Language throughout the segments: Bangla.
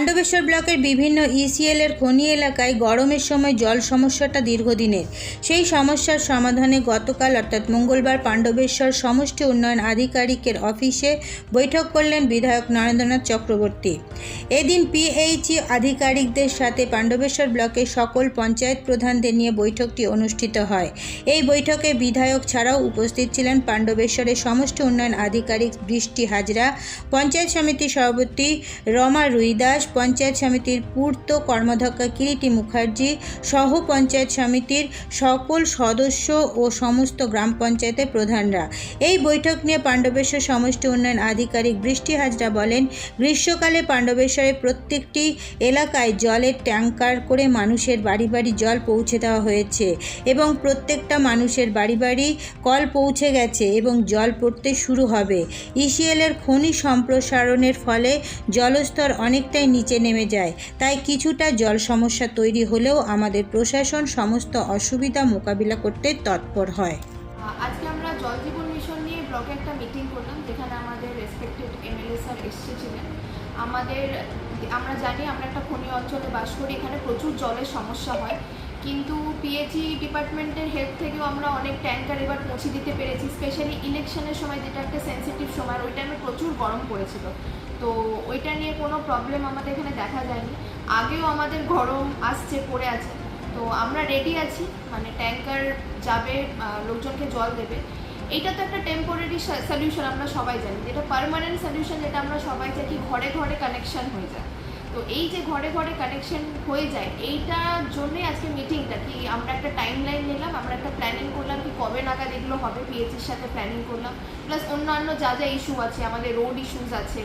পাণ্ডবেশ্বর ব্লকের বিভিন্ন ইসিএল এর খনি এলাকায় গরমের সময় জল সমস্যাটা দীর্ঘদিনের। সেই সমস্যার সমাধানে গতকাল, অর্থাৎ মঙ্গলবার, পাণ্ডবেশ্বর সমষ্টি উন্নয়ন আধিকারিকের অফিসে বৈঠক করলেন বিধায়ক নরেন্দ্রনাথ চক্রবর্তী। এদিন পিএইচই আধিকারিকদের সাথে পাণ্ডবেশ্বর ব্লকের সকল পঞ্চায়েত প্রধানদের নিয়ে বৈঠকটি অনুষ্ঠিত হয়। এই বৈঠকে বিধায়ক ছাড়াও উপস্থিত ছিলেন পাণ্ডবেশ্বরের সমষ্টি উন্নয়ন আধিকারিক বৃষ্টি হাজরা, পঞ্চায়েত সমিতির সভাপতি রমা রুইদাস পঞ্চায়েত সমিতির পূর্ত কর্মধ্যক্ষ কিরিটি মুখার্জি, সহ পঞ্চায়েত সমিতির সকল সদস্য ও সমস্ত গ্রাম পঞ্চায়েতের প্রধানরা। এই বৈঠক নিয়ে পাণ্ডবেশ্বর সমষ্টি উন্নয়ন আধিকারিক বৃষ্টি হাজরা বলেন, গ্রীষ্মকালে পাণ্ডবেশ্বরের প্রত্যেকটি এলাকায় জলের ট্যাঙ্কার করে মানুষের বাড়ি বাড়ি জল পৌঁছে দেওয়া হয়েছে এবং প্রত্যেকটা মানুষের বাড়ি বাড়ি কল পৌঁছে গেছে এবং জল পড়তে শুরু হবে। ইসিএলের খনি সম্প্রসারণের ফলে জলস্তর অনেকটাই নিচে নেমে যায়। তাই কিছুটা জল সমস্যা তৈরি হলেও আমাদের প্রশাসন সমস্ত অসুবিধা মোকাবিলা করতে তৎপর হয়। আজকে আমরা জল জীবন মিশন নিয়ে ব্লকে একটা মিটিং করলাম, যেখানে আমাদের রেসপেক্টেড এমএলএ স্যার এসেছিলেন। আমাদের, আমরা জানি আমরা একটা খনি অঞ্চলে বাস করি, এখানে প্রচুর জলের সমস্যা হয়। কিন্তু পিএইচই ডিপার্টমেন্টের হেল্প থেকেও আমরা অনেক ট্যাঙ্কার এবার পৌঁছে দিতে পেরেছি স্পেশালি ইলেকশনের সময় যেটা একটা সেন্সিটিভ সময় ওই টাইমে প্রচুর গরম পড়েছিল। তো ওইটা নিয়ে কোনো প্রবলেম আমাদের এখানে দেখা যায়নি। আগেও আমাদের গরম আসছে, পড়ে আছে। তো আমরা রেডি আছি মানে ট্যাঙ্কার যাবে লোকজনকে জল দেবে। এইটা তো একটা টেম্পোরারি সলিউশন আমরা সবাই জানি। যেটা পারমানেন্ট সলিউশন যেটা আমরা সবাই চাই, কি ঘরে ঘরে কানেকশন হয়ে যায়। তো এই যে ঘরে ঘরে কানেকশন হয়ে যায় এইটার জন্যই আজকে মিটিংটা কি আমরা একটা টাইম লাইন নিলাম, আমরা একটা প্ল্যানিং করলাম কি কবে নাগাদ এগুলো হবে পিএইচির সাথে প্ল্যানিং করলাম প্লাস অন্যান্য যা যা ইস্যু আছে, আমাদের রোড ইস্যুস আছে,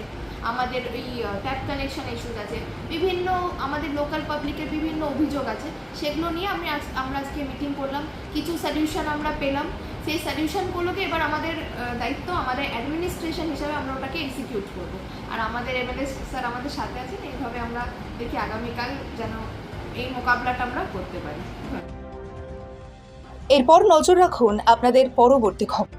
আমাদের এই ট্যাপ কানেকশন ইস্যুস আছে, বিভিন্ন আমাদের লোকাল পাবলিকের বিভিন্ন অভিযোগ আছে, সেগুলো নিয়ে আমি আমরা আজকে মিটিং করলাম, কিছু সলিউশন আমরা পেলাম সেই সলিউশনগুলোকে এবার আমাদের দায়িত্ব আমাদের অ্যাডমিনিস্ট্রেশন হিসাবে আমরা ওটাকে এক্সিকিউট করব। আর আমাদের এমএলএ স্যার আমাদের সাথে আছেন, এইভাবে আমরা দেখি আগামীকাল যেন এই মোকাবলাটা আমরা করতে পারি। এরপর নজর রাখুন আপনাদের পরবর্তী খবর।